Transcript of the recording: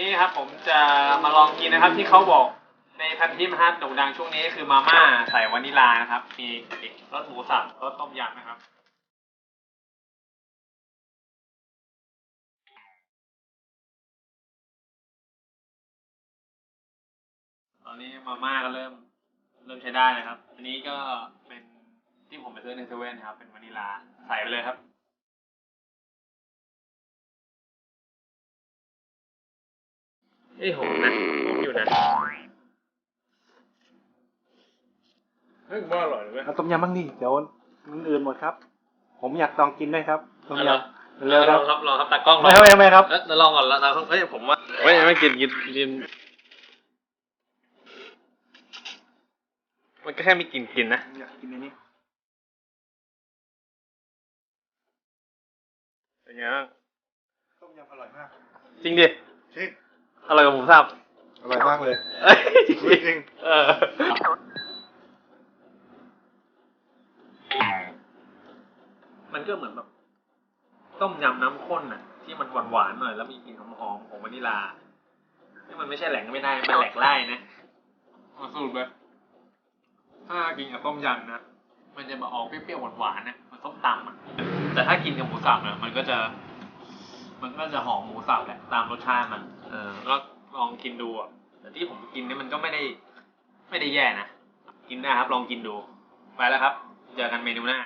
นี้ครับผมจะมาลองกินนะครับที่เขาบอกในพันทิปนะครับโด่งดังช่วงนี้คือมาม่าใส่วานิลลานะครับ มีรสหมูสับรสต้มยำนะครับตอนนี้มาม่าก็เริ่มเริ่มใช้ได้นะครับ อันนี้ก็เป็นที่ผมไปซื้อในเซเว่นครับ เป็นวานิลลาใส่ไปเลยครับ เอ้ยหอมนะหอมอยู่นะเฮ้ยว่าอร่อยเลยเว้ยเอาต้มยำบ้างดิเดี๋ยวมันอื่นหมดครับ ผมอยากลองกินด้วยครับต้มเอาเหรอยำเร็วๆลครัอบงครับลองครับตากล้องไม่ไม่ไม่ครับเอ้ยเดี๋ยวลองก่อนแล้วนะเฮ้ยผมว่าเฮ้ยไม่กินกินกินมันก็แค่มีกลิ่นกินนะอยากกินอันนี้เป็นไงบ้างต้มยำอร่อยมาก จริงดิจริง อร่อยกว่าหมูสับอร่อยมากเลย เอ้ยจริงจริงเออมันก็เหมือนแบบต้มยำน้ำข้นน่ะ ที่มันหวานๆหน่อยแล้วมีกลิ่นหอมๆของวานิลลาที่มันไม่ใช่แหลงไม่ได้มันแหลกไล่นะมาสรุปเลยถ้ากินกับต้มยำนะมันจะมาออกเปรี้ยวๆหวานๆนะมันต้มตำอะแต่ถ้ากินกับหมูสับเนี่ยมันก็จะ มันก็จะหอมหมูสับแหละตามรสชาติมัน เออก็ลองกินดูอะแต่ที่ผมกินเนี่ยมันก็ไม่ได้ ไม่ได้แย่นะ กินได้ครับ ลองกินดู ไปแล้วครับ เจอกันเมนูหน้า